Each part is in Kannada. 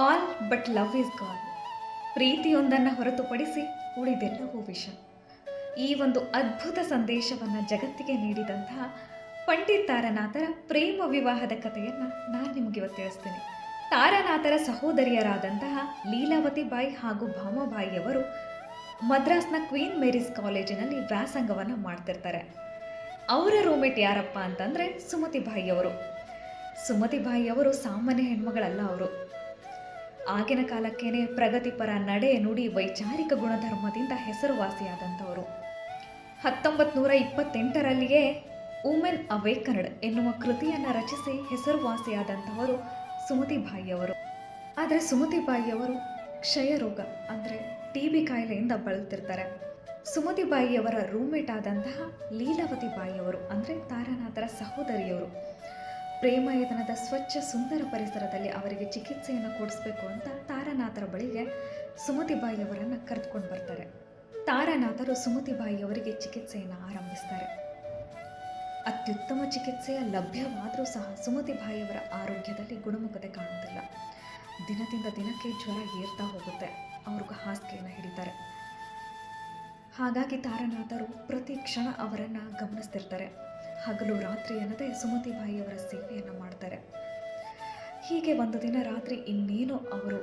All but love is God. ಪ್ರೀತಿಯೊಂದನ್ನು ಹೊರತುಪಡಿಸಿ ಉಳಿದೆಲ್ಲವೂ ವಿಷ. ಈ ಒಂದು ಅದ್ಭುತ ಸಂದೇಶವನ್ನು ಜಗತ್ತಿಗೆ ನೀಡಿದಂತಹ ಪಂಡಿತ್ ತಾರನಾಥರ ಪ್ರೇಮ ವಿವಾಹದ ಕಥೆಯನ್ನು ನಾನು ನಿಮಗೆ ಇವತ್ತು ತಿಳಿಸ್ತೀನಿ. ತಾರನಾಥರ ಸಹೋದರಿಯರಾದಂತಹ ಲೀಲಾವತಿ ಬಾಯಿ ಹಾಗೂ ಭಾಮಾಬಾಯಿಯವರು ಮದ್ರಾಸ್ನ ಕ್ವೀನ್ ಮೇರಿಸ್ ಕಾಲೇಜಿನಲ್ಲಿ ವ್ಯಾಸಂಗವನ್ನು ಮಾಡ್ತಿರ್ತಾರೆ. ಅವರ ರೂಮೇಟ್ ಯಾರಪ್ಪ ಅಂತಂದರೆ ಸುಮತಿ ಬಾಯಿಯವರು ಸುಮತಿ ಬಾಯಿಯವರು ಸಾಮಾನ್ಯ ಹೆಣ್ಮಗಳಲ್ಲ ಅವರು. ಆಗಿನ ಕಾಲಕ್ಕೇನೆ ಪ್ರಗತಿಪರ ನಡೆ ನುಡಿ ವೈಚಾರಿಕ ಗುಣಧರ್ಮದಿಂದ ಹೆಸರುವಾಸಿಯಾದಂಥವರು. ಹತ್ತೊಂಬತ್ತು ನೂರ ಇಪ್ಪತ್ತೆಂಟರಲ್ಲಿಯೇ ವುಮೆನ್ ಅವೇಕನ್ಡ್ ಎನ್ನುವ ಕೃತಿಯನ್ನು ರಚಿಸಿ ಹೆಸರುವಾಸಿಯಾದಂಥವರು ಸುಮತಿ ಬಾಯಿಯವರು. ಆದರೆ ಸುಮತಿ ಬಾಯಿಯವರು ಕ್ಷಯರೋಗ ಅಂದರೆ ಟಿ ಬಿ ಕಾಯಿಲೆಯಿಂದ ಬಳಲ್ತಿರ್ತಾರೆ. ಸುಮತಿ ಬಾಯಿಯವರ ರೂಮ್ಮೇಟ್ ಆದಂತಹ ಲೀಲಾವತಿ ಬಾಯಿಯವರು ಅಂದರೆ ತಾರಾನಾಥರ ಸಹೋದರಿಯವರು. ಪ್ರೇಮಯತನದ ಸ್ವಚ್ಛ ಸುಂದರ ಪರಿಸರದಲ್ಲಿ ಅವರಿಗೆ ಚಿಕಿತ್ಸೆಯನ್ನು ಕೊಡಿಸ್ಬೇಕು ಅಂತ ತಾರಾನಾಥರ ಬಳಿಗೆ ಸುಮತಿಬಾಯಿಯವರನ್ನು ಕರೆದುಕೊಂಡು ಬರ್ತಾರೆ. ತಾರಾನಾಥರು ಸುಮತಿಬಾಯಿಯವರಿಗೆ ಚಿಕಿತ್ಸೆಯನ್ನು ಆರಂಭಿಸ್ತಾರೆ. ಅತ್ಯುತ್ತಮ ಚಿಕಿತ್ಸೆಯ ಲಭ್ಯವಾದರೂ ಸಹ ಸುಮತಿಬಾಯಿಯವರ ಆರೋಗ್ಯದಲ್ಲಿ ಗುಣಮುಖತೆ ಕಾಣುತ್ತಿಲ್ಲ ದಿನದಿಂದ ದಿನಕ್ಕೆ ಜ್ವರ ಏರ್ತಾ ಹೋಗುತ್ತೆ. ಅವ್ರಿಗೂ ಹಾಸಿಗೆಯನ್ನು ಹಿಡಿತಾರೆ. ಹಾಗಾಗಿ ತಾರನಾಥರು ಪ್ರತಿ ಕ್ಷಣ ಅವರನ್ನು ಗಮನಿಸ್ತಿರ್ತಾರೆ. ಹಗಲು ರಾತ್ರಿ ಅನ್ನದೇ ಸುಮತಿ ಬಾಯಿಯವರ ಸೇವೆಯನ್ನು ಮಾಡ್ತಾರೆ. ಹೀಗೆ ಒಂದು ದಿನ ರಾತ್ರಿ ಇನ್ನೇನು ಅವರು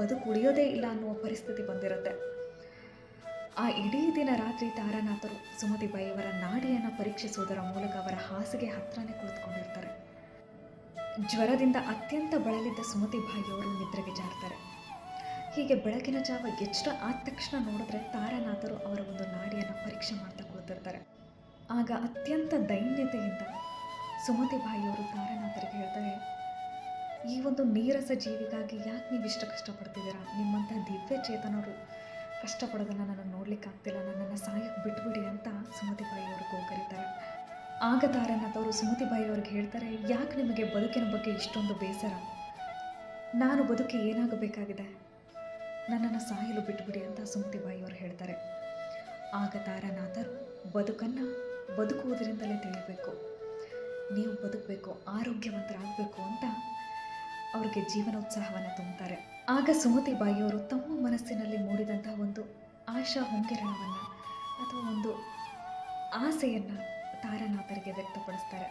ಬದುಕು ಉಳಿಯೋದೇ ಇಲ್ಲ ಅನ್ನುವ ಪರಿಸ್ಥಿತಿ ಬಂದಿರುತ್ತೆ. ಆ ಇಡೀ ದಿನ ರಾತ್ರಿ ತಾರನಾಥರು ಸುಮತಿ ಬಾಯಿಯವರ ನಾಡಿಯನ್ನು ಪರೀಕ್ಷಿಸುವುದರ ಮೂಲಕ ಅವರ ಹಾಸಿಗೆ ಹತ್ರನೇ ಕುಳಿತುಕೊಂಡಿರ್ತಾರೆ. ಜ್ವರದಿಂದ ಅತ್ಯಂತ ಬಳಲಿದ್ದ ಸುಮತಿ ಬಾಯಿಯವರು ನಿದ್ರೆಗೆ ಜಾರ್ತಾರೆ. ಹೀಗೆ ಬೆಳಕಿನ ಜಾವ ಎಚ್ಚರ ಆದ ತಕ್ಷಣ ನೋಡಿದ್ರೆ ತಾರನಾಥರು ಅವರ ಆಗ ಅತ್ಯಂತ ದೈನ್ಯತೆಯಿಂದ ಸುಮತಿ ಬಾಯಿಯವರು ತಾರನಾಥರಿಗೆ ಹೇಳ್ತಾರೆ, ಈ ಒಂದು ನೀರಸ ಜೀವಿಗಾಗಿ ಯಾಕೆ ನೀವು ಇಷ್ಟು ಕಷ್ಟಪಡ್ತಿದ್ದೀರಾ? ನಿಮ್ಮಂಥ ದಿವ್ಯ ಚೇತನರು ಕಷ್ಟಪಡೋದನ್ನು ನಾನು ನೋಡ್ಲಿಕ್ಕಾಗ್ತಿಲ್ಲ ನನ್ನನ್ನು ಸಾಯಕ್ಕೆ ಬಿಟ್ಬಿಡಿ ಅಂತ ಸುಮತಿ ಬಾಯಿಯವರು ಗೋಗರಿತಾರೆ ಆಗ ತಾರನಾಥವರು ಸುಮತಿ ಬಾಯಿಯವ್ರಿಗೆ ಹೇಳ್ತಾರೆ, ಯಾಕೆ ನಿಮಗೆ ಬದುಕಿನ ಬಗ್ಗೆ ಇಷ್ಟೊಂದು ಬೇಸರ? ನಾನು ಬದುಕಿ ಏನಾಗಬೇಕಾಗಿದೆ? ನನ್ನನ್ನು ಸಾಯಲು ಬಿಟ್ಬಿಡಿ ಅಂತ ಸುಮತಿ ಬಾಯಿಯವರು ಹೇಳ್ತಾರೆ. ಆಗ ತಾರನಾಥರು ಬದುಕನ್ನು ಬದುಕುವುದರಿಂದಲೇ ತಿಳಿಬೇಕು. ನೀವು ಬದುಕಬೇಕು, ಆರೋಗ್ಯವಂತರಾಗಬೇಕು ಅಂತ ಅವರಿಗೆ ಜೀವನೋತ್ಸಾಹವನ್ನು ತುಂಬುತ್ತಾರೆ. ಆಗ ಸುಮತಿ ಬಾಯಿಯವರು ತಮ್ಮ ಮನಸ್ಸಿನಲ್ಲಿ ಮೂಡಿದಂತಹ ಒಂದು ಆಶಾ ಹೊಂಕಿರಣವನ್ನು ಅಥವಾ ಒಂದು ಆಸೆಯನ್ನು ತಾರನಾಥರಿಗೆ ವ್ಯಕ್ತಪಡಿಸ್ತಾರೆ.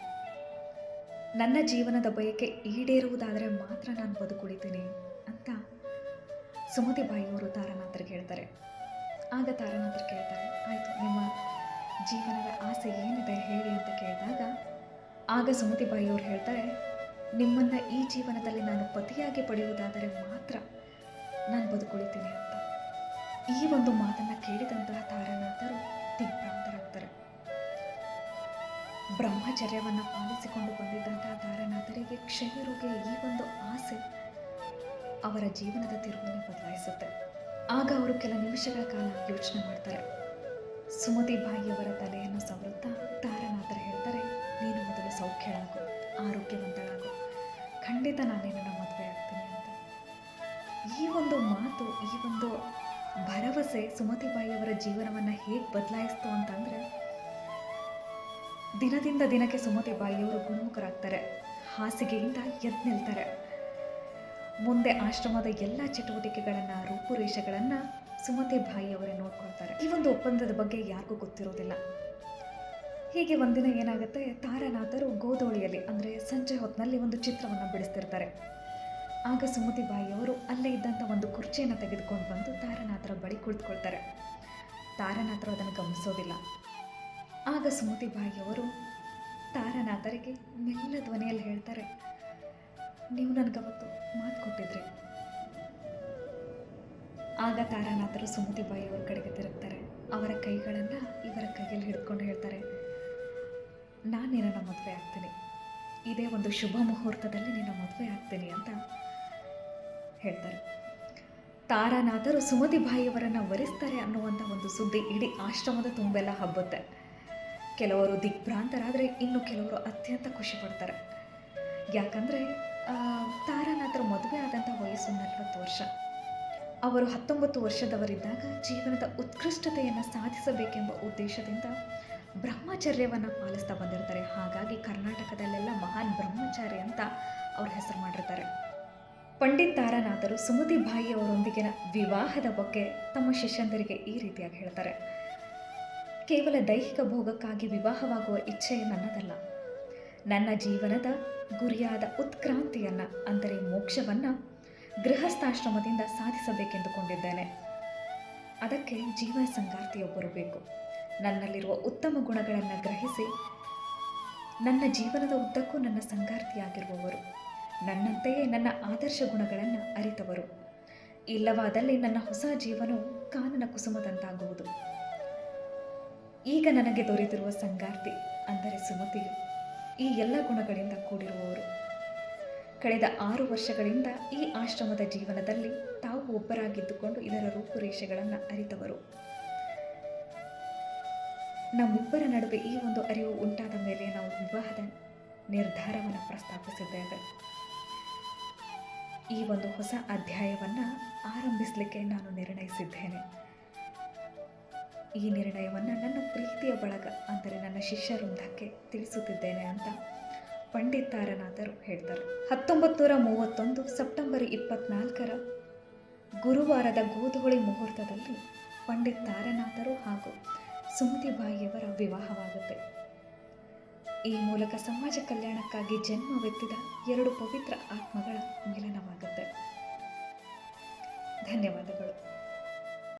ನನ್ನ ಜೀವನದ ಬಯಕೆ ಈಡೇರುವುದಾದರೆ ಮಾತ್ರ ನಾನು ಬದುಕುಳಿತೀನಿ ಅಂತ ಸುಮತಿ ಬಾಯಿಯವರು ತಾರನಾಥರಿಗೆ ಹೇಳ್ತಾರೆ. ಆಗ ತಾರನಾಥರು ಕೇಳ್ತಾರೆ, ಆಯಿತು, ನಿಮ್ಮ ಜೀವನದ ಆಸೆ ಏನಿದೆ ಹೇಳಿ ಅಂತ ಕೇಳಿದಾಗ, ಆಗ ಸುಮತಿ ಬಾಯಿಯವರು ಹೇಳ್ತಾರೆ, ನಿಮ್ಮನ್ನು ಈ ಜೀವನದಲ್ಲಿ ನಾನು ಪತಿಯಾಗಿ ಪಡೆಯುವುದಾದರೆ ಮಾತ್ರ ನಾನು ಬದುಕುಳಿತೀನಿ ಅಂತ. ಈ ಒಂದು ಮಾತನ್ನು ಕೇಳಿದಂತಹ ತಾರನಾಥರು ದಿಗ್ಭ್ರಾಂತರಾಗ್ತಾರೆ. ಬ್ರಹ್ಮಚರ್ಯವನ್ನು ಪಾಲಿಸಿಕೊಂಡು ಬಂದಿದ್ದಂತಹ ತಾರನಾಥರಿಗೆ ಕ್ಷಯರೋಗಿಯ ಈ ಒಂದು ಆಸೆ ಅವರ ಜೀವನದ ತಿರುವನ್ನು ಬದಲಾಯಿಸುತ್ತೆ. ಆಗ ಅವರು ಕೆಲ ನಿಮಿಷಗಳ ಕಾಲ ಯೋಚನೆ ಮಾಡ್ತಾರೆ. ಸುಮತಿ ಬಾಯಿಯವರ ತಲೆಯನ್ನು ಸವರುತ್ತಾ ಮಾತ್ರ ಹೇಳ್ತಾರೆ, ನೀನು ಮೊದಲು ಸೌಖ್ಯಳಾಗು, ಆರೋಗ್ಯವಂತಳಾಗು. ಖಂಡಿತ ನಾನು ನಿನ್ನನ್ನು ಮದುವೆ ಆಗ್ತೀನಿ ಅಂತ. ಈ ಒಂದು ಮಾತು, ಈ ಒಂದು ಭರವಸೆ ಸುಮತಿ ಬಾಯಿಯವರ ಜೀವನವನ್ನು ಹೇಗೆ ಬದಲಾಯಿಸ್ತು ಅಂತಂದರೆ, ದಿನದಿಂದ ದಿನಕ್ಕೆ ಸುಮತಿ ಬಾಯಿಯವರು ಗುಣಮುಖರಾಗ್ತಾರೆ, ಹಾಸಿಗೆಯಿಂದ ಎದ್ದು ನಿಲ್ತಾರೆ. ಮುಂದೆ ಆಶ್ರಮದ ಎಲ್ಲ ಚಟುವಟಿಕೆಗಳನ್ನು, ರೂಪುರೇಷೆಗಳನ್ನು ಸುಮತಿ ಬಾಯಿಯವರೇ ನೋಡ್ಕೊಳ್ತಾರೆ. ಈ ಒಂದು ಒಪ್ಪಂದದ ಬಗ್ಗೆ ಯಾರಿಗೂ ಗೊತ್ತಿರೋದಿಲ್ಲ. ಹೀಗೆ ಒಂದಿನ ಏನಾಗುತ್ತೆ, ತಾರನಾಥರು ಗೋದೋಳಿಯಲ್ಲಿ ಅಂದರೆ ಸಂಜೆ ಹೊತ್ತಿನಲ್ಲಿ ಒಂದು ಚಿತ್ರವನ್ನು ಬಿಡಿಸ್ತಿರ್ತಾರೆ. ಆಗ ಸುಮತಿ ಬಾಯಿಯವರು ಅಲ್ಲೇ ಇದ್ದಂಥ ಒಂದು ಕುರ್ಚಿಯನ್ನು ತೆಗೆದುಕೊಂಡು ಬಂದು ತಾರನಾಥರ ಬಳಿ ಕುಳಿತುಕೊಳ್ತಾರೆ. ತಾರನಾಥರು ಅದನ್ನು ಗಮನಿಸೋದಿಲ್ಲ. ಆಗ ಸುಮತಿ ಬಾಯಿಯವರು ತಾರನಾಥರಿಗೆ ಮೆಲ್ಲ ಧ್ವನಿಯಲ್ಲಿ ಹೇಳ್ತಾರೆ, ನೀವು ನನಗೆ ಅವತ್ತು ಮಾತು ಕೊಟ್ಟಿದ್ರಿ ಆಗ ತಾರಾನಾಥರು ಸುಮತಿ ಬಾಯಿಯವರ ಕಡೆಗೆ ತಿರುಗ್ತಾರೆ. ಅವರ ಕೈಗಳನ್ನು ಇವರ ಕೈಯಲ್ಲಿ ಹಿಡ್ಕೊಂಡು ಹೇಳ್ತಾರೆ, ನಾನು ನಿನ್ನ ಮದುವೆ ಆಗ್ತೀನಿ. ಇದೇ ಒಂದು ಶುಭ ಮುಹೂರ್ತದಲ್ಲಿ ನಿನ್ನ ಮದುವೆ ಆಗ್ತೀನಿ ಅಂತ ಹೇಳ್ತಾರೆ. ತಾರಾನಾಥರು ಸುಮತಿ ಬಾಯಿಯವರನ್ನು ವರಿಸ್ತಾರೆ ಅನ್ನುವಂಥ ಒಂದು ಸುದ್ದಿ ಇಡೀ ಆಶ್ರಮದ ತುಂಬೆಲ್ಲ ಹಬ್ಬುತ್ತೆ. ಕೆಲವರು ದಿಗ್ಭ್ರಾಂತರಾದರೆ ಇನ್ನು ಕೆಲವರು ಅತ್ಯಂತ ಖುಷಿ ಪಡ್ತಾರೆ. ಯಾಕಂದರೆ ತಾರಾನಾಥರು ಮದುವೆ ಆದಂಥ ವಯಸ್ಸು ನಲವತ್ತು ವರ್ಷ. ಅವರು ಹತ್ತೊಂಬತ್ತು ವರ್ಷದವರಿದ್ದಾಗ ಜೀವನದ ಉತ್ಕೃಷ್ಟತೆಯನ್ನು ಸಾಧಿಸಬೇಕೆಂಬ ಉದ್ದೇಶದಿಂದ ಬ್ರಹ್ಮಚರ್ಯವನ್ನು ಪಾಲಿಸ್ತಾ ಬಂದಿರ್ತಾರೆ. ಹಾಗಾಗಿ ಕರ್ನಾಟಕದಲ್ಲೆಲ್ಲ ಮಹಾನ್ ಬ್ರಹ್ಮಚಾರಿ ಅಂತ ಅವರು ಹೆಸರು ಮಾಡಿರ್ತಾರೆ. ಪಂಡಿತ್ ತಾರಾನಾಥರು ಸುಮತಿ ಬಾಯಿಯವರೊಂದಿಗಿನ ವಿವಾಹದ ಬಗ್ಗೆ ತಮ್ಮ ಶಿಷ್ಯಂದರಿಗೆ ಈ ರೀತಿಯಾಗಿ ಹೇಳ್ತಾರೆ. ಕೇವಲ ದೈಹಿಕ ಭೋಗಕ್ಕಾಗಿ ವಿವಾಹವಾಗುವ ಇಚ್ಛೆ ನನ್ನದಲ್ಲ. ನನ್ನ ಜೀವನದ ಗುರಿಯಾದ ಉತ್ಕ್ರಾಂತಿಯನ್ನು, ಅಂದರೆ ಮೋಕ್ಷವನ್ನು ಗೃಹಸ್ಥಾಶ್ರಮದಿಂದ ಸಾಧಿಸಬೇಕೆಂದುಕೊಂಡಿದ್ದೇನೆ. ಅದಕ್ಕೆ ಜೀವ ಸಂಗಾತಿಯೊಬ್ಬರು ಬೇಕು. ನನ್ನಲ್ಲಿರುವ ಉತ್ತಮ ಗುಣಗಳನ್ನು ಗ್ರಹಿಸಿ ನನ್ನ ಜೀವನದ ಉದ್ದಕ್ಕೂ ನನ್ನ ಸಂಗಾತಿಯಾಗಿರುವವರು ನನ್ನಂತೆಯೇ ನನ್ನ ಆದರ್ಶ ಗುಣಗಳನ್ನು ಅರಿತವರು. ಇಲ್ಲವಾದಲ್ಲಿ ನನ್ನ ಹೊಸ ಜೀವನವು ಕಾನನ ಕುಸುಮದಂತಾಗುವುದು. ಈಗ ನನಗೆ ದೊರೆತಿರುವ ಸಂಗಾರ್ತಿ ಅಂದರೆ ಸುಮತಿಯು ಈ ಎಲ್ಲ ಗುಣಗಳಿಂದ ಕೂಡಿರುವವರು. ಕಳೆದ ಆರು ವರ್ಷಗಳಿಂದ ಈ ಆಶ್ರಮದ ಜೀವನದಲ್ಲಿ ತಾವು ಒಬ್ಬರಾಗಿದ್ದುಕೊಂಡು ಇದರ ರೂಪುರೇಷೆಗಳನ್ನು ಅರಿತವರು. ನಮ್ಮಿಬ್ಬರ ನಡುವೆ ಈ ಒಂದು ಅರಿವು ಉಂಟಾದ ಮೇಲೆ ನಾವು ವಿವಾಹದ ನಿರ್ಧಾರವನ್ನು ಪ್ರಸ್ತಾಪಿಸಿದ್ದೇವೆ. ಈ ಒಂದು ಹೊಸ ಅಧ್ಯಾಯವನ್ನು ಆರಂಭಿಸಲಿಕ್ಕೆ ನಾನು ನಿರ್ಣಯಿಸಿದ್ದೇನೆ. ಈ ನಿರ್ಣಯವನ್ನು ನನ್ನ ಪ್ರೀತಿಯ ಬಳಗ, ಅಂದರೆ ನನ್ನ ಶಿಷ್ಯ ವೃಂದಕ್ಕೆ ತಿಳಿಸುತ್ತಿದ್ದೇನೆ ಅಂತ ಪಂಡಿತ್ ತಾರನಾಥರು ಹೇಳ್ತಾರೆ. ಹತ್ತೊಂಬತ್ತು ನೂರ ಮೂವತ್ತೊಂದು ಸೆಪ್ಟೆಂಬರ್ ಇಪ್ಪತ್ನಾಲ್ಕರ ಗುರುವಾರದ ಗೋಧುಳಿ ಮುಹೂರ್ತದಲ್ಲಿ ಪಂಡಿತ್ ತಾರನಾಥರು ಹಾಗೂ ಸುಮತಿಬಾಯಿಯವರ ವಿವಾಹವಾಗುತ್ತೆ. ಈ ಮೂಲಕ ಸಮಾಜ ಕಲ್ಯಾಣಕ್ಕಾಗಿ ಜನ್ಮವೆತ್ತಿದ ಎರಡು ಪವಿತ್ರ ಆತ್ಮಗಳ ಮಿಲನವಾಗುತ್ತೆ. ಧನ್ಯವಾದಗಳು.